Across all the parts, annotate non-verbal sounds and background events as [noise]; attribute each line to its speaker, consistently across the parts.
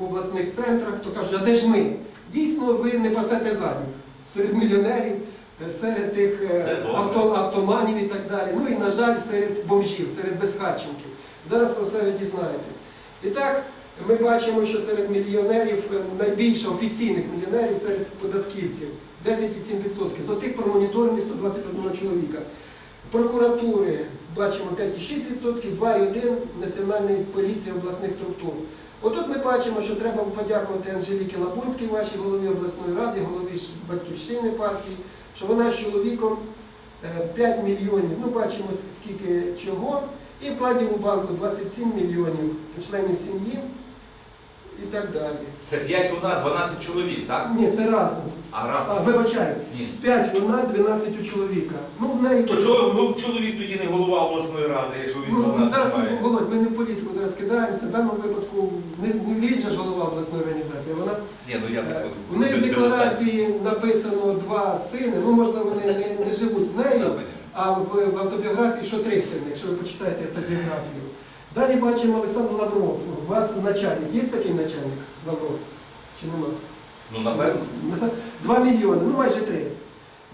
Speaker 1: в обласних центрах, то кажуть, а де ж ми? Дійсно, ви не пасете задніх серед мільйонерів, е, серед тих е, авто, автоманів і так далі. Ну і, на жаль, серед бомжів, серед безхатченків. Зараз про все ви дізнаєтесь. І так, ми бачимо, що серед мільйонерів е, найбільше офіційних мільйонерів серед податківців 10,7%. З отих промоніторені 121 чоловіка. Прокуратури бачимо 5,6%, 2,1% Національної поліції обласних структур. Отут ми бачимо, що треба подякувати Анжеліки Лабунській, вашій голові обласної ради, голові батьківщини партії, що вона з чоловіком е, 5 мільйонів, ну бачимо скільки чого, і вкладів у банку 27 мільйонів членів сім'ї і так далі.
Speaker 2: Це 5 вона, 12 чоловік, так?
Speaker 1: Ні, це разом.
Speaker 2: А раз.
Speaker 1: А, вибачаюсь.
Speaker 2: Ні.
Speaker 1: 5 вона, 12 у чоловіка. Ну, в неї
Speaker 3: То чого ну, чоловік тоді не голова обласної ради, якщо він
Speaker 1: Ну,
Speaker 3: 12
Speaker 1: зараз
Speaker 3: має?
Speaker 1: ми, Володь, ми не в політику зараз кидаємося. В даному випадку не, не він же ж голова обласної організації. Вона
Speaker 2: Ні, ну я
Speaker 1: е, в неї в декларації написано два сини. Ну можливо, вони не, не живуть з нею, а в, в автобіографії що три сини, якщо ви почитаєте автобіографію. Далі бачимо Олександр Лавров. У вас начальник. Є такий начальник Лавров? Чи нема?
Speaker 2: Ну, напевно. [laughs]
Speaker 1: Два мільйони, ну майже три.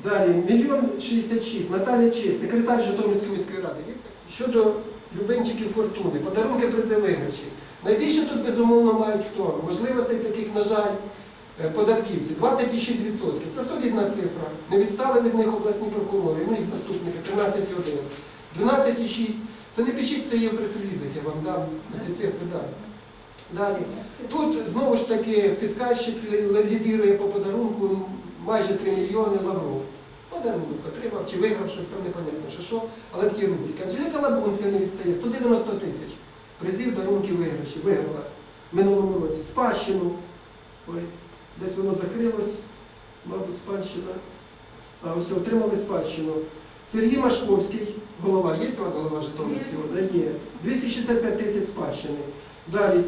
Speaker 1: Далі, мільйон 66. Наталія Честь, секретар Житомирської міської ради. Є? Щодо любимчиків фортуни, подарунки призи виграші. Найбільше тут безумовно мають хто? Можливостей таких, на жаль, е, податківці. 26%. Це солідна цифра. Не відстали від них обласні прокурори, ну їх заступники 13,1. 12,6. Це не пишіть це є в прес-релізах, я вам дам ці цифри дам. Далі. Тут знову ж таки фіскальщик лідирує по подарунку майже 3 мільйони Лавров. Подарунок отримав чи виграв щось там непонятно, що що, але в тій рубриці. Анжеліка Лабунська не відстає, 190 тисяч призів, дарунків, виграші. Виграла в минулому році. Спадщину. Ой, десь воно закрилось, мабуть, спадщина. А ось отримали спадщину. Сергій Машковський, голова. Є у вас голова Житомирської ОДА? Є. 265 тисяч спадщини. Далі.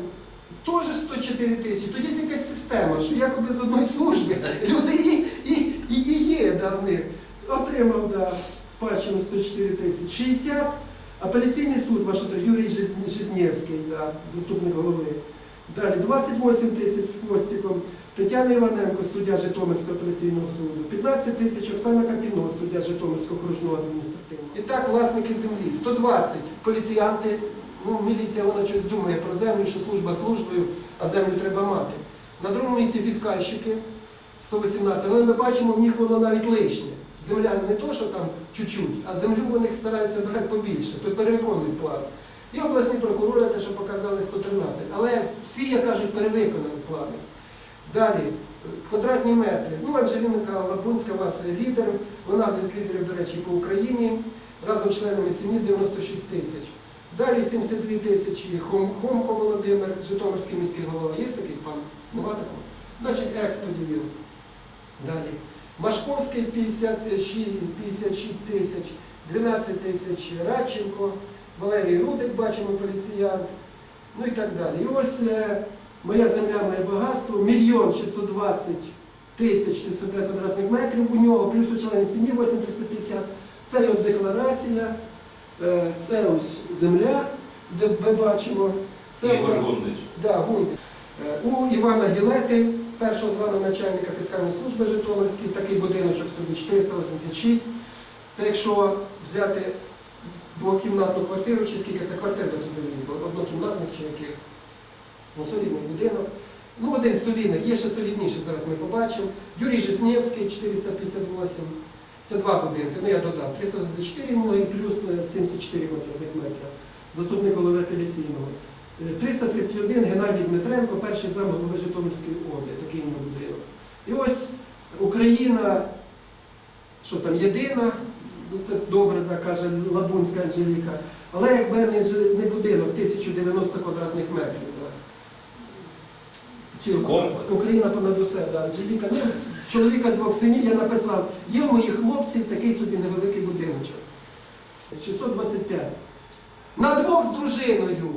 Speaker 1: Теж 104 тисячі. Тоді є якась система, що якоби з одної служби [laughs] люди і, і, і, і є да, в них. Отримав да, спадщину 104 тисячі. 60 апеляційний суд ваш Юрій Жиз- Жизнєвський, да, заступник голови. Далі 28 тисяч з хвостиком. Тетяна Іваненко, суддя Житомирського апеляційного суду, 15 тисяч Оксана Капіно, суддя Житомирського окружного адміністративного. І так, власники землі, 120 поліціянти, ну, міліція вона щось думає про землю, що служба службою, а землю треба мати. На другому місці фіскальщики 118, але ми бачимо, в них воно навіть лишнє. Земля не то, що там чуть-чуть, а землю вони стараються брати побільше, то перевиконують план. І обласні прокурори, те, що показали 113. Але всі, як кажуть, перевиконані плани. Далі, квадратні метри. Ну, Анжеліна Лабунська у вас лідер, вона один з лідерів, до речі, по Україні, разом з членами сім'ї 96 тисяч. Далі 72 тисячі Хом- Хомко Володимир, Житомирський міський голова. Є такий пан? Нема такого? Значить, екс тоді він. Далі. Машковський 56, 56 тисяч, 12 тисяч Радченко, Валерій Рудик, бачимо, поліціянт, ну і так далі. І ось е, моя земля, моє багатство, мільйон 620 тисяч 605 квадратних метрів у нього, плюс у членів сім'ї 8350. Це його декларація, е, це ось земля, де ми бачимо. Це
Speaker 2: Ігор
Speaker 1: нас-
Speaker 2: Гундич.
Speaker 1: Да, Гунь. Е, У Івана Гілети, першого званого начальника фіскальної служби Житомирській, такий будиночок собі 486. Це якщо взяти двокімнатну квартиру, чи скільки це квартир би туди влізло, однокімнатних чи яких. Ну, солідний будинок. Ну, один з є ще солідніший, зараз ми побачимо. Юрій Жизнєвський, 458. Це два будинки. Ну я додав. 324 в і плюс е, 74 квадратних метра. Заступник голови апеляційного. Е, 331 Геннадій Дмитренко, перший зам голови Житомирської області, такий йому будинок. І ось Україна, що там, єдина, це добре, да, каже Лабунська Анжеліка, але якби не, ж- не будинок 1090 квадратних метрів. Чи Україна понад усе, да. Анжеліка, ну, чоловіка двох синів я написав, є в моїх хлопців такий собі невеликий будиночок. 625. На двох з дружиною.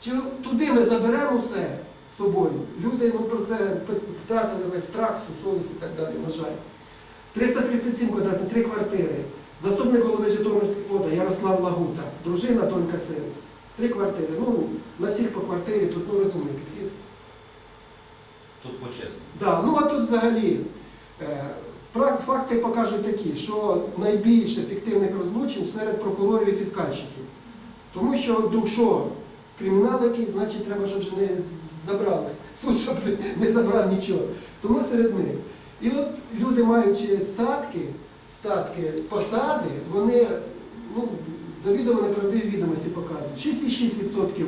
Speaker 1: Чи туди ми заберемо все з собою? Люди ну, про це втратили весь страх, всю совість і так далі, на жаль. 337 квадратних, три квартири. Заступник голови Житомирської вода Ярослав Лагута, дружина, донька син. Три квартири. Ну, на всіх по квартирі, тут ну, розумний підхід.
Speaker 2: Тут почесно.
Speaker 1: Да, ну а тут взагалі е, факти покажуть такі, що найбільш ефективних розлучень серед прокурорів і фіскальщиків. Тому що вдруг що кримінал який, значить треба, щоб вже не забрали. Суд, щоб не- не забрав нічого. Тому серед них. І от люди, маючи статки, статки, посади, вони ну, завідомо неправдиві відомості показують. 6,6%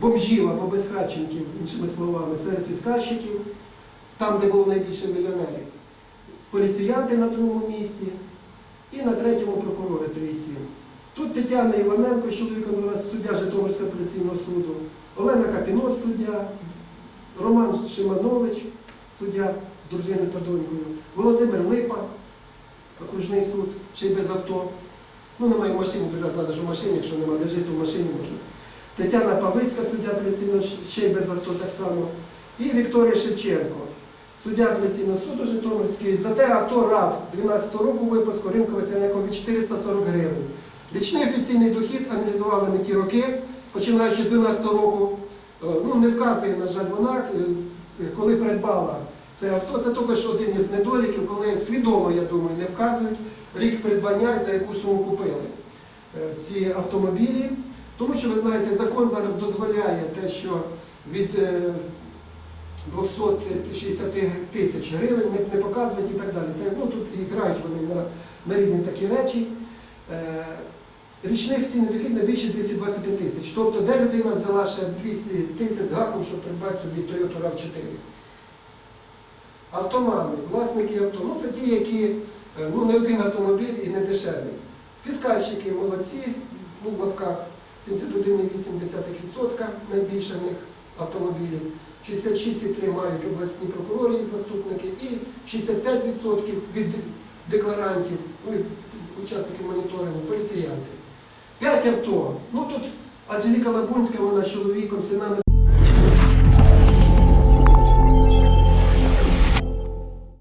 Speaker 1: бомжів або безхатченків, іншими словами, серед фіскальщиків, там, де було найбільше мільйонерів. Поліціянти на другому місці і на третьому прокурори 3,7. Тут Тетяна Іваненко, чоловіком у суддя Житомирського апеляційного суду, Олена Капінос, суддя, Роман Шиманович, суддя з дружиною та донькою, Володимир Липа, окружний суд, ще й без авто. Ну, немає машини, дуже треба, що в машині, якщо немає де жити, то в машині можна. Тетяна Павицька, суддя апеляційного ще й без авто так само. І Вікторія Шевченко, суддя апеляційного суду Житомирський. За те авто РАВ 12 року випуску ринкова ціна якого від 440 гривень. Річний офіційний дохід аналізували ми ті роки, починаючи з 12 року. Е, Ну, не вказує, на жаль, вона, е, коли придбала це авто. Це що один із недоліків, коли свідомо, я думаю, не вказують рік придбання, за яку суму купили е, ці автомобілі. Тому що ви знаєте, закон зараз дозволяє те, що від е, 260 тисяч гривень не, показувати і так далі. Ну, тут і грають вони на, на різні такі речі. Е, Річний офіційний дохід не більше 220 тисяч. Тобто, де людина взяла ще 200 тисяч з гаком, щоб придбати собі Toyota RAV4. Автомани, власники авто, ну це ті, які е, ну, не один автомобіль і не дешевий. Фіскальщики молодці, ну в лапках 71,8% найбільше в них автомобілів. 66,3 мають обласні прокурори і заступники, і 65% від декларантів, ну, учасників моніторингу, поліціянти. 5 авто. Ну тут Анжеліка Лабунська, вона з чоловіком, синами